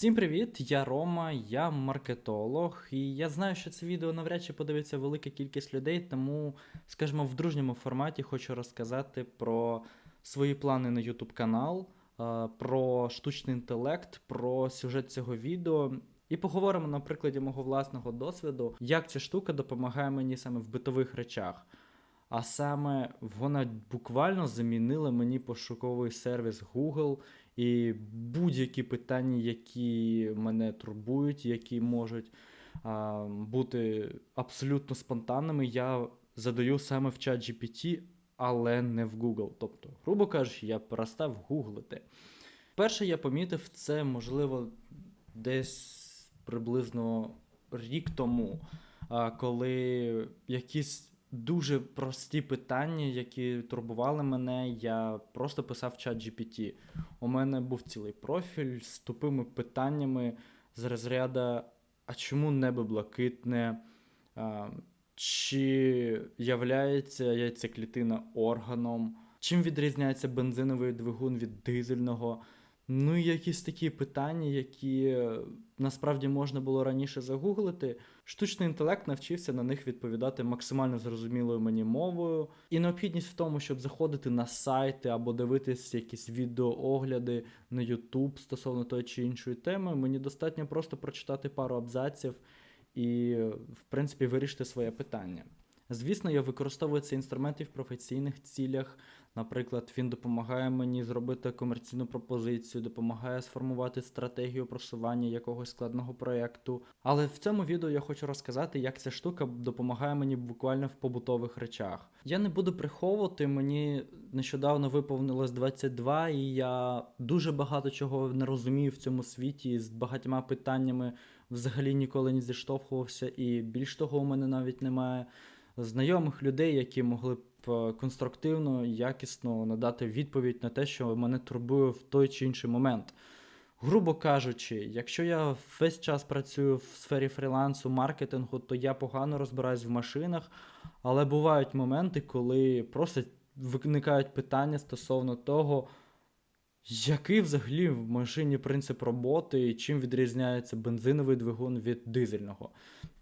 Всім привіт! Я Рома, я маркетолог, і я знаю, що це відео навряд чи подивиться велика кількість людей, тому, скажімо, в дружньому форматі хочу розказати про свої плани на YouTube канал, е, про штучний інтелект, про сюжет цього відео. І поговоримо на прикладі мого власного досвіду, як ця штука допомагає мені саме в битових речах. А саме вона буквально замінила мені пошуковий сервіс Google і будь-які питання, які мене турбують, які можуть а, бути абсолютно спонтанними, я задаю саме в чат GPT, але не в Google. Тобто, грубо кажучи, я перестав гуглити. Перше, я помітив це, можливо, десь приблизно рік тому, коли якісь дуже прості питання, які турбували мене, я просто писав в чат GPT. У мене був цілий профіль з тупими питаннями з розряду, а чому небо блакитне? Чи являється яйцеклітина органом? Чим відрізняється бензиновий двигун від дизельного? Ну якісь такі питання, які е, насправді можна було раніше загуглити. Штучний інтелект навчився на них відповідати максимально зрозумілою мені мовою. І необхідність в тому, щоб заходити на сайти або дивитися якісь відеоогляди на YouTube стосовно тої чи іншої теми, мені достатньо просто прочитати пару абзаців і, в принципі, вирішити своє питання. Звісно, я використовую цей інструмент і в професійних цілях. Наприклад, він допомагає мені зробити комерційну пропозицію, допомагає сформувати стратегію просування якогось складного проєкту. Але в цьому відео я хочу розказати, як ця штука допомагає мені буквально в побутових речах. Я не буду приховувати, мені нещодавно виповнилось 22, і я дуже багато чого не розумію в цьому світі з багатьма питаннями взагалі ніколи не зіштовхувався, і більш того, у мене навіть немає знайомих людей, які могли б е, конструктивно, якісно надати відповідь на те, що мене турбує в той чи інший момент. Грубо кажучи, якщо я весь час працюю в сфері фрілансу, маркетингу, то я погано розбираюсь в машинах, але бувають моменти, коли просто виникають питання стосовно того, який взагалі в машині принцип роботи і чим відрізняється бензиновий двигун від дизельного.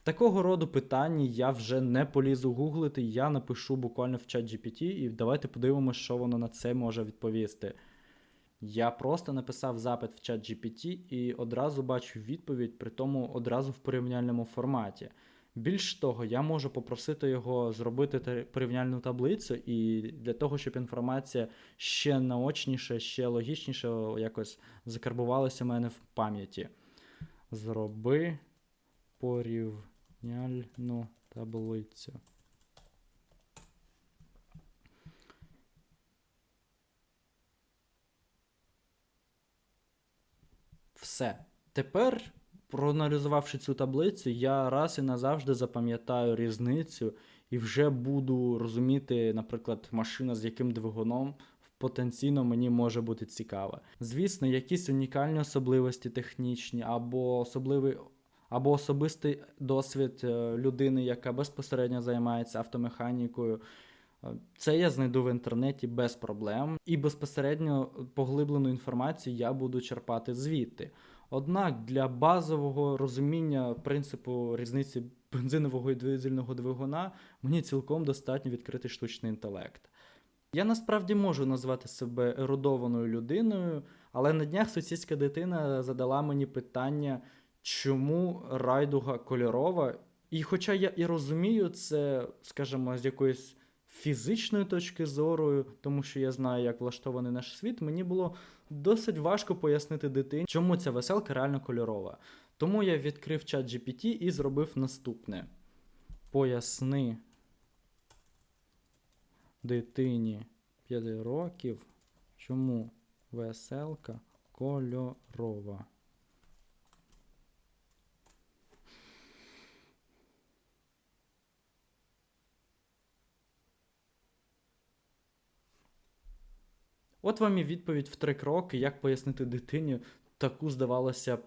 Такого роду питання я вже не полізу гуглити, я напишу буквально в чат GPT, і давайте подивимося, що воно на це може відповісти. Я просто написав запит в чат GPT і одразу бачу відповідь, при тому одразу в порівняльному форматі. Більш того, я можу попросити його зробити порівняльну таблицю, і для того, щоб інформація ще наочніше, ще логічніше якось закарбувалася в мене в пам'яті. Зроби порівняльну таблицю. Все. Тепер, проаналізувавши цю таблицю, я раз і назавжди запам'ятаю різницю і вже буду розуміти, наприклад, машина з яким двигуном потенційно мені може бути цікава. Звісно, якісь унікальні особливості технічні або особливий. Або особистий досвід е, людини, яка безпосередньо займається автомеханікою. Це я знайду в інтернеті без проблем, і безпосередньо поглиблену інформацію я буду черпати звідти. Однак для базового розуміння принципу різниці бензинового і дизельного двигуна мені цілком достатньо відкрити штучний інтелект. Я насправді можу назвати себе ерудованою людиною, але на днях сусідська дитина задала мені питання, чому райдуга кольорова. І хоча я і розумію це, скажімо, з якоїсь фізичної точки зору, тому що я знаю, як влаштований наш світ, мені було досить важко пояснити дитині, чому ця веселка реально кольорова. Тому я відкрив чат GPT і зробив наступне: Поясни дитині 5 років, чому веселка кольорова. От вам і відповідь в три кроки, як пояснити дитині таку, здавалося б,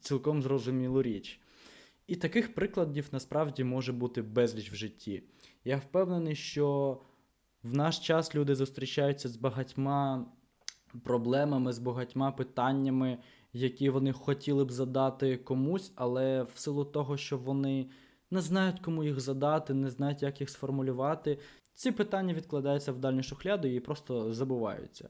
цілком зрозумілу річ. І таких прикладів насправді може бути безліч в житті. Я впевнений, що в наш час люди зустрічаються з багатьма проблемами, з багатьма питаннями, які вони хотіли б задати комусь, але в силу того, що вони не знають, кому їх задати, не знають, як їх сформулювати, ці питання відкладаються в дальню шухляду і просто забуваються.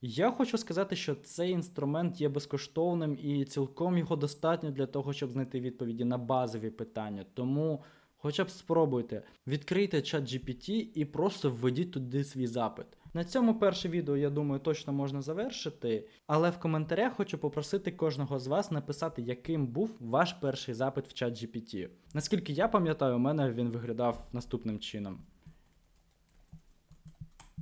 Я хочу сказати, що цей інструмент є безкоштовним і цілком його достатньо для того, щоб знайти відповіді на базові питання. Тому хоча б спробуйте, відкрийте чат GPT і просто введіть туди свій запит. На цьому перше відео, я думаю, точно можна завершити. Але в коментарях хочу попросити кожного з вас написати, яким був ваш перший запит в чат GPT. Наскільки я пам'ятаю, у мене він виглядав наступним чином.